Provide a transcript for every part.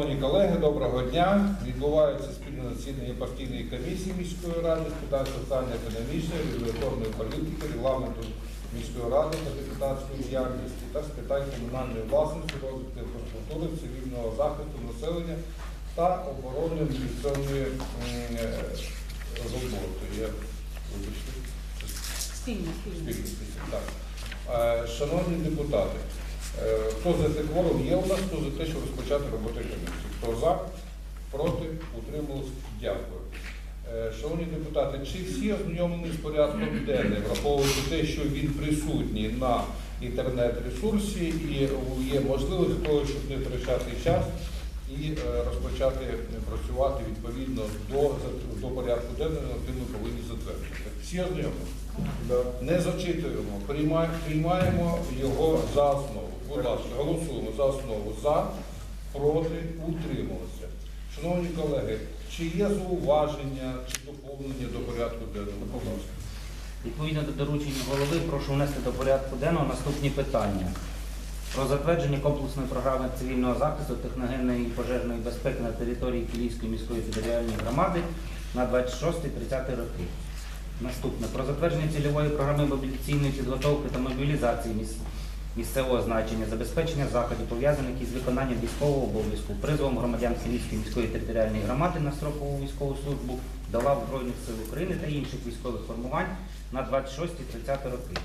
Шановні колеги, доброго дня. Відбувається спільне засідання постійної комісії міської ради з питань соціально-економічної, регуляторної політики, регламенту міської ради та депутатської діяльності та з питань комунальної власності, розвитку інфраструктури, цивільного захисту населення та оборони міліційної е, роботи. Я, Спільно, спільно. Е, Шановні депутати, хто за те кворум є у нас, хто за те, щоб розпочати роботу комісії? Хто за, проти, утрималось, дякую. Е, Шановні депутати, чи всі ознайомлені з порядком денним, враховуючи те, що він присутній на інтернет-ресурсі і є можливість того, щоб не втрачати час і е, розпочати працювати відповідно до, до порядку денного, який ми повинні затвердити. Всі ознайомлені? Не зачитуємо, приймаємо його за основу. Будь ласка, голосуємо за основу за, проти, утрималися. Шановні колеги, чи є зауваження чи доповнення до порядку денного? Будь ласка. Відповідно до доручення голови, прошу внести до порядку денного наступні питання. Про затвердження комплексної програми цивільного захисту техногенної і пожежної безпеки на території Київської міської територіальної громади на 26-30 роки. Наступне. Про затвердження цільової програми мобілізаційної підготовки та мобілізації міс- місцевого значення, забезпечення заходів, пов'язаних із виконанням військового обов'язку, призовом громадян Київської міської територіальної громади на строкову військову службу до Збройних сил України та інших військових формувань на 26-30 роки.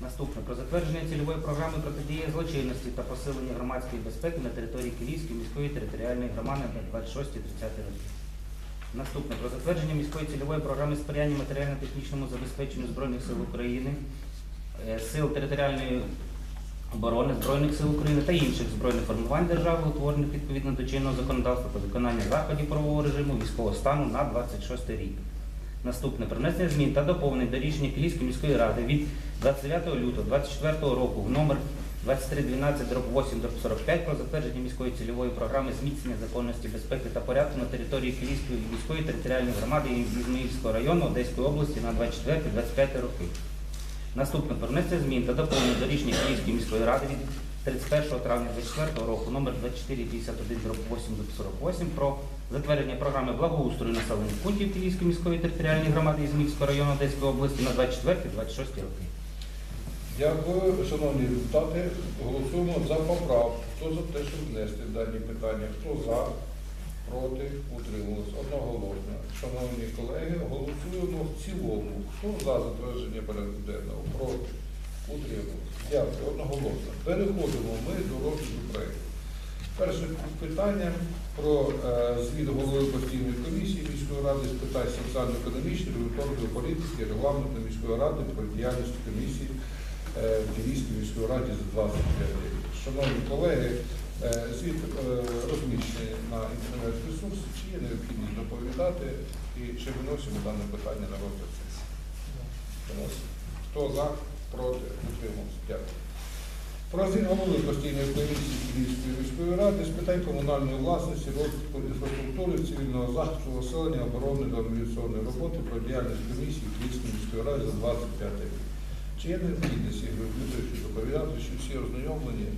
Наступне про затвердження цільової програми протидії злочинності та посилення громадської безпеки на території Київської міської територіальної громади на 26-30 роки. Наступне про затвердження міської цільової програми сприяння матеріально-технічному забезпеченню Збройних сил України, е, сил територіальної оборони Збройних сил України та інших збройних формувань держави, утворених відповідно до чинного законодавства та виконання заходів правового режиму військового стану на 26 рік. Наступне про внесення змін та доповнень до рішення Київської міської ради від 29 лютого 2024 року в номер 2312 8 45 про затвердження міської цільової програми зміцнення законності безпеки та порядку на території Київської міської територіальної громади і Ізмаїльського району Одеської області на 24-25 роки. Наступне про внесення змін та доповнень до рішення Київської міської ради від 31 травня 2024 року номер 2451 8 48 про затвердження програми благоустрою населених пунктів Київської міської територіальної громади Ізмаїльського району Одеської області на 24-26 роки. Дякую, шановні депутати. Голосуємо за поправку. Хто за те, щоб внести дані питання? Хто за, проти, утрималось? Одноголосно. Шановні колеги, голосуємо в цілому. Хто за затвердження порядку денного? Проти, утрималось? Дякую, одноголосно. Переходимо ми до розгляду проєкту. Перше питання про е, звіт голови постійної комісії міської ради з питань соціально-економічної, регуляторної політики, регламенту міської ради про діяльність комісії е, в Київській міської раді за 25 рік. Шановні колеги, звіт е, розміщений на інтернет-ресурсі. Чи є необхідність доповідати і чи виносимо дане питання на розгляд сесії? Хто за, проти, утримався? Дякую. Про звіт голови постійної комісії Київської міської ради з питань комунальної власності, розвитку інфраструктури, цивільного захисту населення, оборони та міліційної роботи про діяльність комісії Київської міської ради за 25 рік. Чи є необхідність Ігор Дмитровичу доповідати, що всі ознайомлені,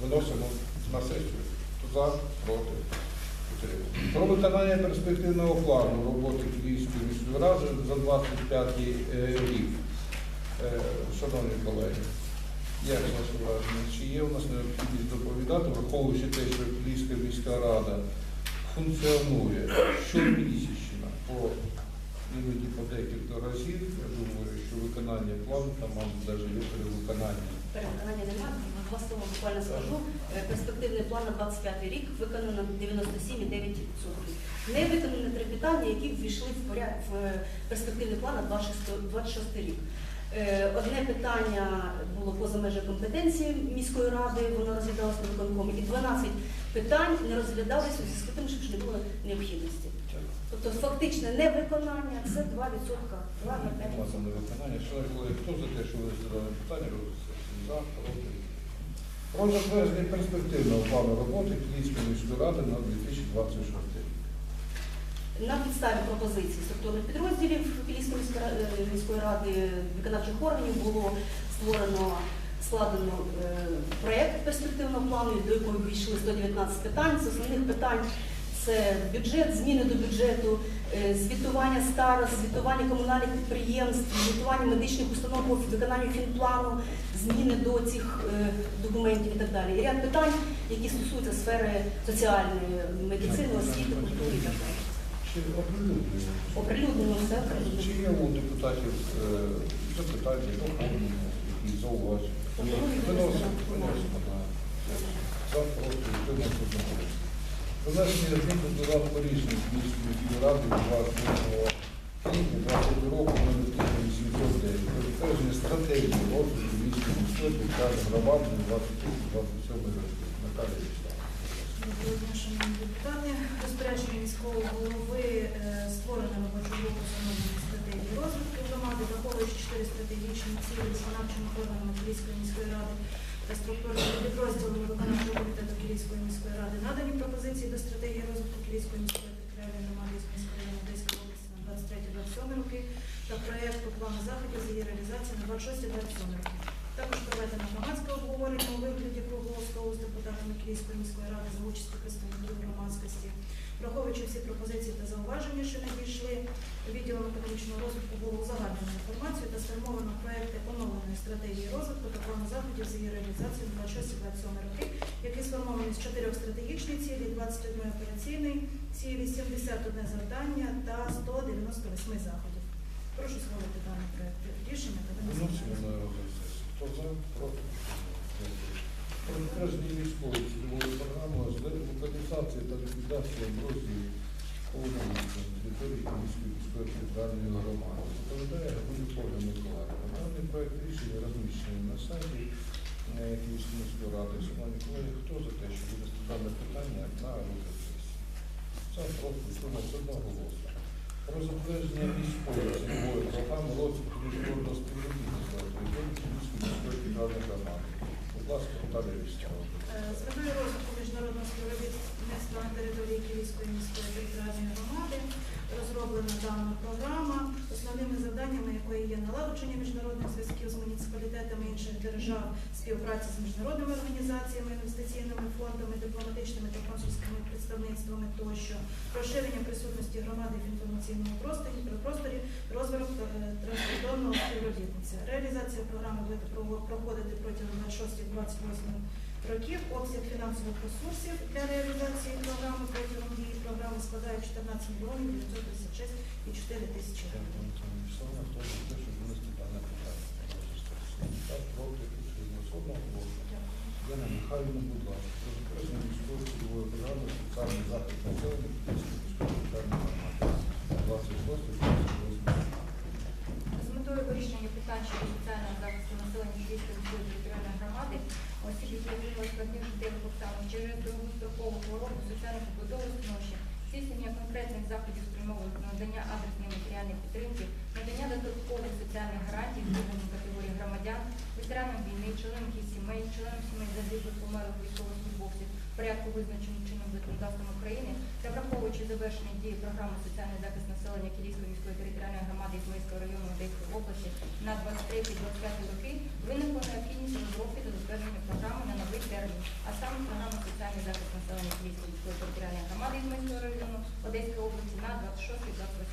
виносимо на сесію? За, проти, утримався. Про виконання перспективного плану роботи Київської міської ради за 25 е, рік. Е, Шановні колеги, як ваше враження? Чи є у нас необхідність доповідати, враховуючи те, що Київська міська рада функціонує щомісячно по іноді по декілька разів? Я думаю, що виконання плану там, мабуть, навіть є перевиконання. Переконання немає. Слова буквально скажу. Е, Перспективний план на 25 рік виконано 97,9%. Не виконано три питання, які ввійшли в поряд в перспективний план на 26 26 рік. Е, Одне питання було поза межами компетенції міської ради, воно розглядалося на виконкомі, і 12 питань не розглядалися у зв'язку з тим, що не було необхідності. Тобто фактичне невиконання це 2%. 2 на 5%. Нема за невиконання. Шановні колеги, хто за те, що ви задали питання, за? Про затвердження перспективного плану роботи Київської міської ради на 2026 рік. На підставі пропозицій структурних підрозділів Київської міської е, ради виконавчих органів було створено складено е, проєкт перспективного плану, до якого війшли 119 питань. З основних питань це бюджет, зміни до бюджету, е, звітування старост, звітування комунальних підприємств, звітування медичних установ по виконанню фінплану, зміни до цих е, документів і так далі. І ряд питань, які стосуються сфери соціальної, медицини, освіти, культури і так далі. Чи оприлюднили? Оприлюднено все Чи є у депутатів е, запитання, якісь зауваження? Виносимо, виносимо, так. За, проти, утримався одноголосно. Внесення змін до додатку рішень міської ради 28 квітня 20 року номер 1809 про затвердження стратегії розвитку міської міської громади на 23-27 роки. Наталія шановні депутати. Розпорядження міського голови е, створено робочу групу з оновлення стратегії розвитку громади, враховуючи чотири стратегічні цілі виконавчими органами Київської міської ради та структурними підрозділами виконавчого комітету Київської міської ради. Надані пропозиції до стратегії розвитку Київської міської територіальної громади з району Одеської області на 23-27 роки та проєкту плану заходів з її реалізації на 26-27 роки. Також проведено громадське обговорення у вигляді круглого столу з депутатами Київської міської ради за участю представників громадськості. Враховуючи всі пропозиції та зауваження, що надійшли, відділом економічного розвитку було узагальнено інформацію та сформовано проекти оновленої стратегії розвитку та плану заходів з її реалізації на 26-27 роки, які сформовані з чотирьох стратегічних цілей, 21 операційної цілі, 71 завдання та 198 заходів. Прошу схвалити даний проект рішення та винести. Хто за, проти? Затвердження міської цільової програми з локалізації та ліквідації амброзії повного на території Київської міської територіальної громади. Доповідає Габулі Поля Миколаївна. Даний проект рішення розміщений на сайті е, Київської міської ради. Шановні колеги, хто за те, що буде дане питання на розгляд сесії? За проти, утримався одноголосно. Про затвердження міської цільової програми розвитку міжнародного співробітництва на території Київської міської територіальної громади. Е, З метою розвитку міжнародного співробітництва на території Київської міської територіальної громади розроблена дана програма, основними завданнями якої є налагодження міжнародних зв'язків з муніципалітетами інших держав, співпраця з міжнародними організаціями, інвестиційними фондами, дипломатичними та консульськими представництвами тощо, розширення присутності громади в інформаційному просторі, просторі розвиток е, транскордонного співробітництва. Реалізація програми буде проходити протягом 26-28 років. Обсяг фінансових ресурсів для реалізації програми протягом дії програми складає 14 мільйонів 936 і 4 тисячі. Гривень. Яна Михайлівна, будь ласка, про затвердження міської цільової програми соціальний захист населення міської територіальної 26-28 З метою вирішення питань щодо соціального захисту населення Київської осіб, які отримали складних життєвих обставин через довгострокову хворобу, соціальне побудову становища, здійснення конкретних заходів спрямованих на надання адресної матеріальної підтримки, надання додаткових соціальних гарантій вибраним категорії громадян, ветеранам війни, членам їх сімей, членам сімей загиблих померлих військовослужбовців, порядку визначеним чином законодавством України та враховуючи завершення дії програми соціальний захист населення Київської міської територіальної громади Ізмаїльського району Одеської області на 23-25 роки виникла необхідність розробки та затвердження програми на новий термін, а саме програми соціальний захист населення Київської міської територіальної громади району Одеської області на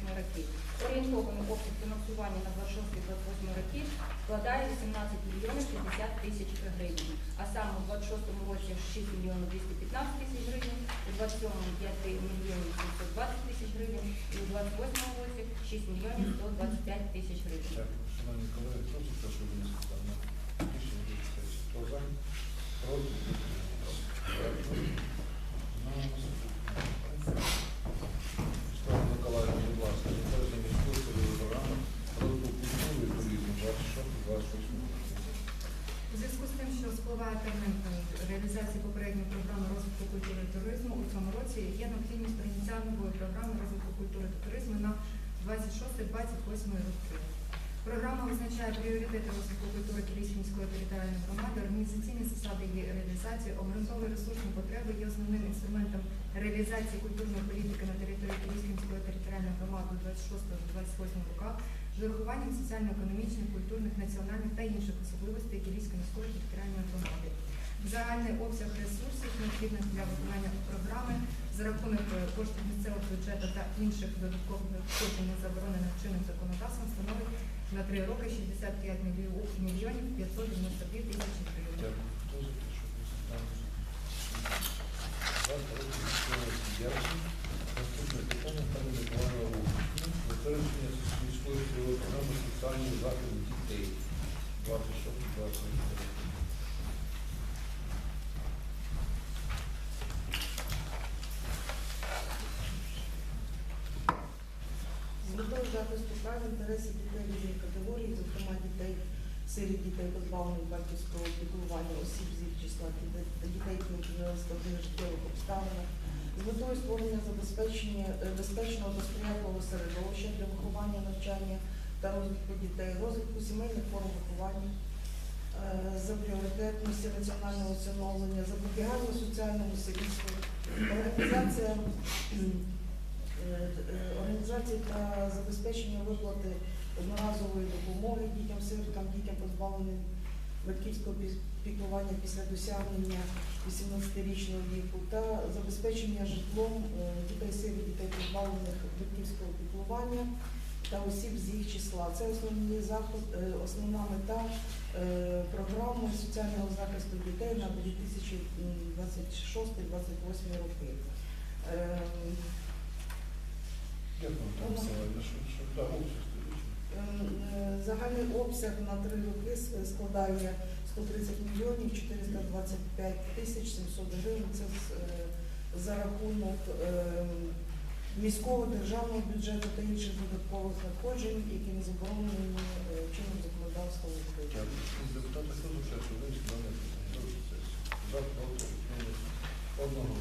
26-28 роки. Орієнтований обсяг фінансування на 26-28 роки складає 18 мільйонів 50 тисяч гривень, а саме у 26 році 6 мільйонів 215 тисяч гривень, у 27 5 мільйонів 720 тисяч гривень і у 28 році 6 мільйонів 125 тисяч гривень. Дякую. Шановні колеги, хто за те, щоб винести дане рішення від сесії? Хто за? Проти? Утримався. Дякую. На наступне. У зв'язку з тим, що спливає термін реалізації попередньої програми розвитку культури і туризму у цьому році є необхідність прийняття нової програми розвитку культури та туризму на 26-28 роки. Програма визначає пріоритети розвитку культури Київської територіальної громади, організаційні засади її реалізації, обґрунтовує ресурсні потреби є основним інструментом реалізації культурної політики на території Київської територіальної територіальних громад у 26-28 роках з урахуванням соціально-економічних, культурних, національних та інших особливостей Кілійської міської територіальної громади. Загальний обсяг ресурсів, необхідних для виконання програми за рахунок е, коштів місцевого бюджету та інших додаткових не заборонених чинним законодавством, становить на три роки 65 мільйо- мільйонів 592 тисячі гривень. Наступне питання пані Затвердження міської цільової програми соціального захисту дітей. 26-28 З метою захисту прав інтересів дітей різних категорій, зокрема дітей, сиріт дітей, позбавлених батьківського піклування, осіб з їх числа, дітей, які в складних життєвих обставинах, з метою створення забезпечення е, безпечного та сприятливого середовища для виховання, навчання та розвитку дітей, розвитку сімейних форм виховання, е, за пріоритетності національного усиновлення, запобігання соціальному сирітству, організація е, організації та забезпечення виплати одноразової допомоги дітям-сиротам, дітям позбавленим батьківського піклування після досягнення 18-річного віку та забезпечення житлом е, дітей-сиріт, дітей позбавлених батьківського піклування та осіб з їх числа. Це основні заход, е, основна мета е, програми соціального захисту дітей на 2026-2028 роки. Ем, Дякую, Наталя Миколаївна. Що- Загальний обсяг на три роки складає 130 мільйонів 425 тисяч 700 гривень. Це е, за рахунок ем, міського державного бюджету та інших додаткових надходжень, які не заборонені е, чинним законодавством України. За те, що проти. Одного.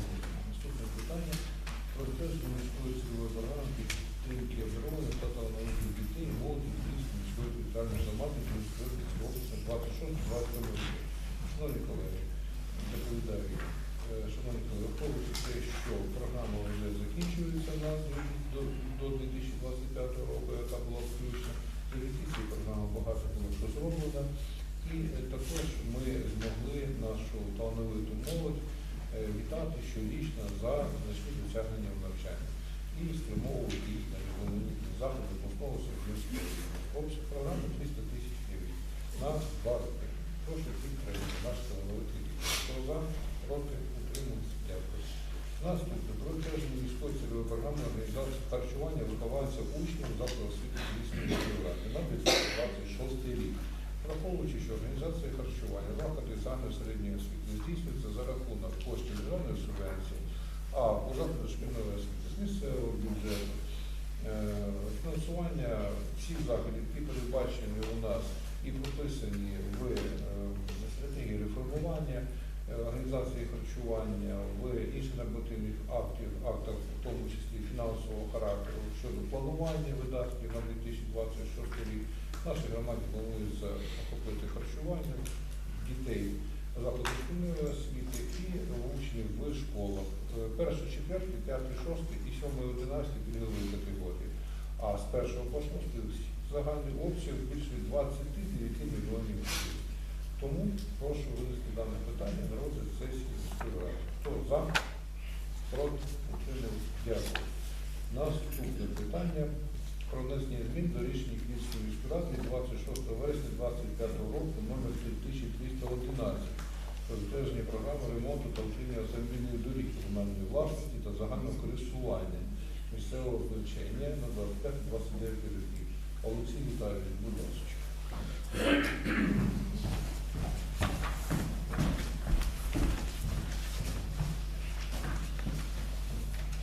Наступне питання про затвердження міської цільової програми підтримки обдарованих та талановитих дітей, молоді, Київської міської територіальної громади Київської області 26-27 роки. Шановні колеги, доповідаю, шановні колеги, враховуючи те, що програма вже закінчується в нас до, до 2025 року, яка була включена, завдяки цій програмі багато було що зроблено. І е, також ми змогли нашу талановиту молодь е, вітати щорічно за значні досягнення в навчанні і спрямовувати їх на різноманітні заходи обласного всеукраїнського. Обсяг програми 300 тисяч гривень на два роки. Прошу підтримати наш талановитий рік. Проти, утримується. Дякую. Наступне про міської цільової програми організації харчування вихованців учнів закладу освіти міської ради на 2026 рік. Враховуючи, що організація харчування заходи загальної середньої освіти здійснюється за рахунок коштів державної субвенції, а у закладі шкільної освіти місцевого бюджету, е, фінансування всіх заходів, які передбачені у нас і прописані в е, стратегії реформування е, організації харчування, в інших нормативних актів, актах, в тому числі фінансового характеру щодо планування видатків на 2026 рік. Нашій громаді планується охопити харчування дітей закладу шкільної освіти і учнів в школах. Е, Перший, четвертий, п'ятий, шостий і сьомий, одинадцятий пільгової категорії. А з першого по шостий загальний обсяг більше 29 мільйонів гривень. Тому прошу винести дане питання на розгляд сесії міської. Хто за? Проти? Утримались? Дякую. Наступне питання про внесення змін до рішення Київської міської ради 26 вересня 2025 року номер 3311 про програми ремонту та утримання автомобільних доріг комунальної власності та загального користування місцевого значення на 25-29 років. Олексій Віталійович, будь ласка.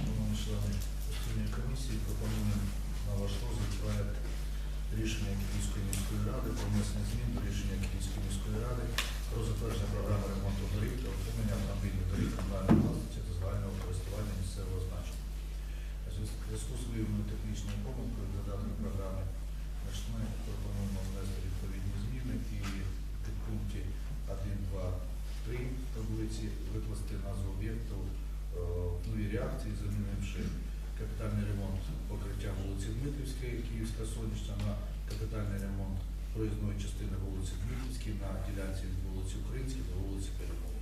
Шановні члени постійної комісії, пропонуємо на ваш розгляд проект рішення Київської міської ради про внесення змін до рішення Київської міської ради про затвердження програми ремонту доріг та утримання автомобільних доріг комунальної власності та загального користування місцевого значення. У зв'язку з виявленою технічною помилкою до даної програми значить, ми пропонуємо внести відповідні зміни і в пункті 1, 2, 3 таблиці викласти назву об'єкту е, нові реакції, замінивши капітальний ремонт покриття вулиці Дмитрівської, Київська Сонячна, на капітальний ремонт проїзної частини вулиці Дмитрівській на ділянці від вулиці Українській до вулиці Перемоги.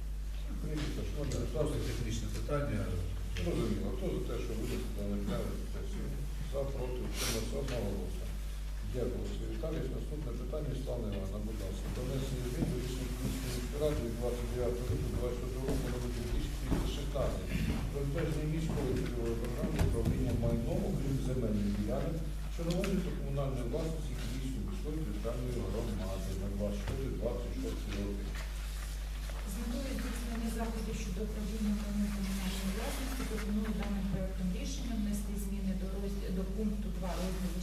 Це просто технічне питання. Зрозуміло, хто за те, що винести дане питання на? За, проти, утримався одного голосу. Дякую, Олексій Віталійович. Наступне питання, Слава Івановна, будь ласка. Про внесення змін до рішення Київської ради від 29 лютого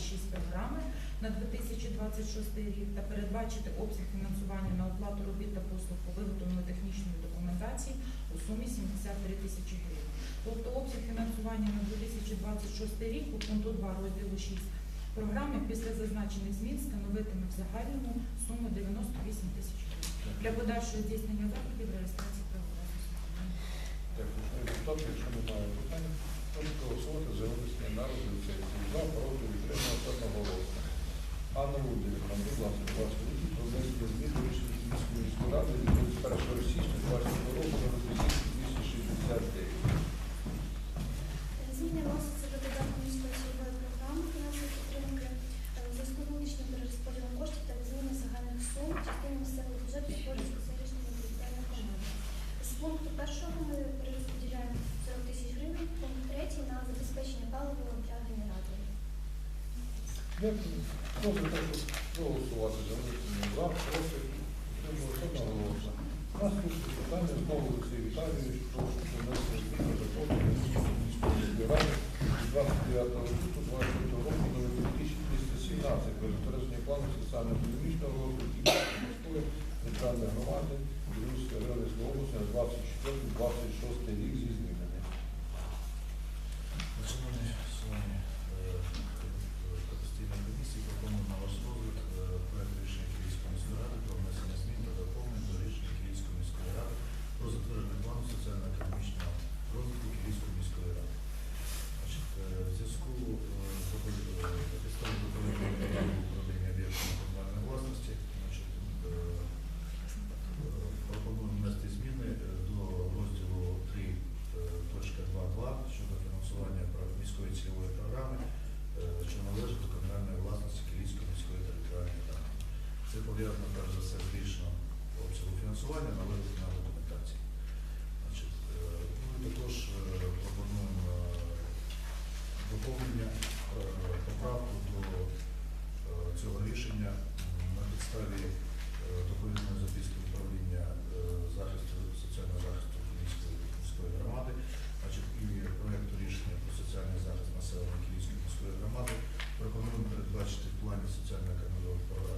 6 програми на 2026 рік та передбачити обсяг фінансування на оплату робіт та послуг по виготовленню технічної документації у сумі 73 тисячі гривень. Тобто обсяг фінансування на 2026 рік у пункту 2 розділу 6 програми після зазначених змін становитиме в загальному суму 98 тисяч гривень для подальшого здійснення заходів реєстрації правового Дякую. Якщо немає питань прошу голосувати за винесення на розгляд сесії. За, проти, утрималися голосу. Анна Володимирівна, будь ласка, вас відповідь про внесення змін до рішення міської ради від 21 січня 2020 року номер 2269. Зміни вносяться до додатку міської цільової програми фінансової підтримки е, у зв'язку з вилученням перерозподілом коштів та зміни загальних сум частини місцевого бюджету Польської селищної територіальної громади. З пункту першого ми перерозподіляємо 40 тисяч гривень, пункт третій на забезпечення паливом для генераторів. За те, щоб проголосувати за внесення за, проти, одноголосно. Наступне питання знову Олексій Віталійович, прошу про внесення змін до закону міської від 29 лютого 2020 року номер 2217 про затвердження плану соціально-економічного міської територіальної громади Білорусської Рівненської області на 24-26 рік зі змінами. Шановні шановні постійної комісії, пропоную на ваш розгляд е, проект рішення Київської міської ради про внесення змін та доповнень до рішення Київської міської ради про затвердження плану соціально-економічного розвитку Київської міської ради. Значить, е, в зв'язку е, з підставою доповнення управління об'єктами комунальної власності, значить, е, е, пропоную внести зміни е, до розділу 3 е, точка 2.2 щодо фінансування про- міської цільової програми, е, що належить до комунальної власності Київської міської територіальної громади. Це пов'язано перш за все з збільшенням фінансування на документації. Значить, е, ну також е, пропонуємо е, доповнення поправку до цього рішення на підставі доповідної записки управління захисту соціального захисту Київської міської громади, значить і проєкту рішення про соціальний захист населення Київської міської громади пропонуємо передбачити в плані соціально-економічного про- проєкті рішення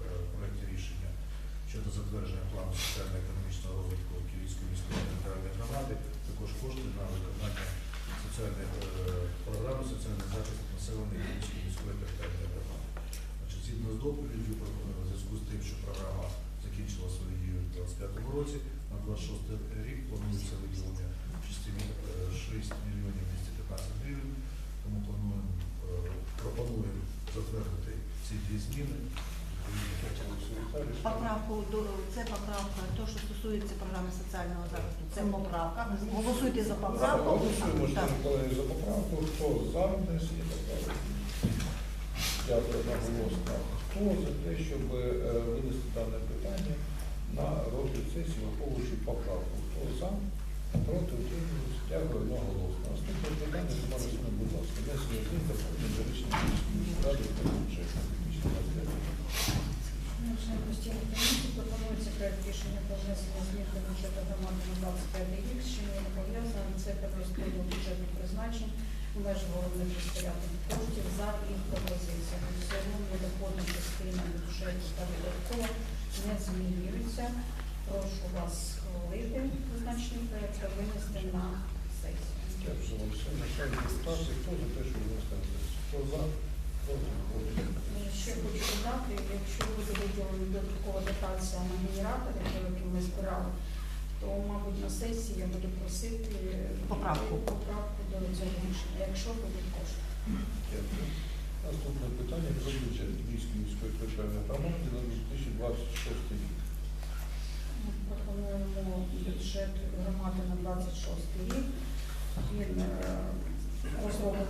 щодо затвердження плану соціально-економічного розвитку Київської міської територіальної громади, також кошти на виконання соціальної е, програми соціальний захист населення Київської міської територіальної громади. Значить, згідно з доповіддю, пропоную в зв'язку з тим, що програма закінчила свою дію у 2025 році, на 26 рік планується виділення 6 е, 6 мільйонів 215 гривень, тому плануємо, е, пропонуємо затвердити ці дві зміни. Поправку до це поправка, то що стосується програми соціального захисту. Це поправка. Голосуйте за поправку. Голосуємо, Так. шановні колеги, за поправку. Хто за внесення поправки? Дякую одноголосно. Хто за те, щоб е, винести дане питання на розгляд сесії, враховуючи поправку? Хто за? Проти утримуюсь. Дякую одноголосно. Наступне питання, Тамара будь ласка, внесення змін до рішення ради про бюджет. Член постійної комісії пропонується проект рішення про внесення змін бюджету громади на 25 рік, з не пов'язано. Це перерозподіл бюджетних призначень межах головних розпорядних коштів за їх пропозиціями. Все одно недоходна частина бюджету та додаткова не змінюється. Прошу вас схвалити зазначений проект та винести на сесію. Утримуюсь. Ще хочу додати, якщо буде виділена додаткова дотація на генератори, які ми збирали, то, мабуть, на сесії я буду просити Поправку. поправку до цього рішення. Якщо будуть кошти. Дякую. Наступне питання про бюджет Львівської міської територіальної громади на 2026 рік. Ми Пропонуємо бюджет громади на 26 рік. Він е, розроблений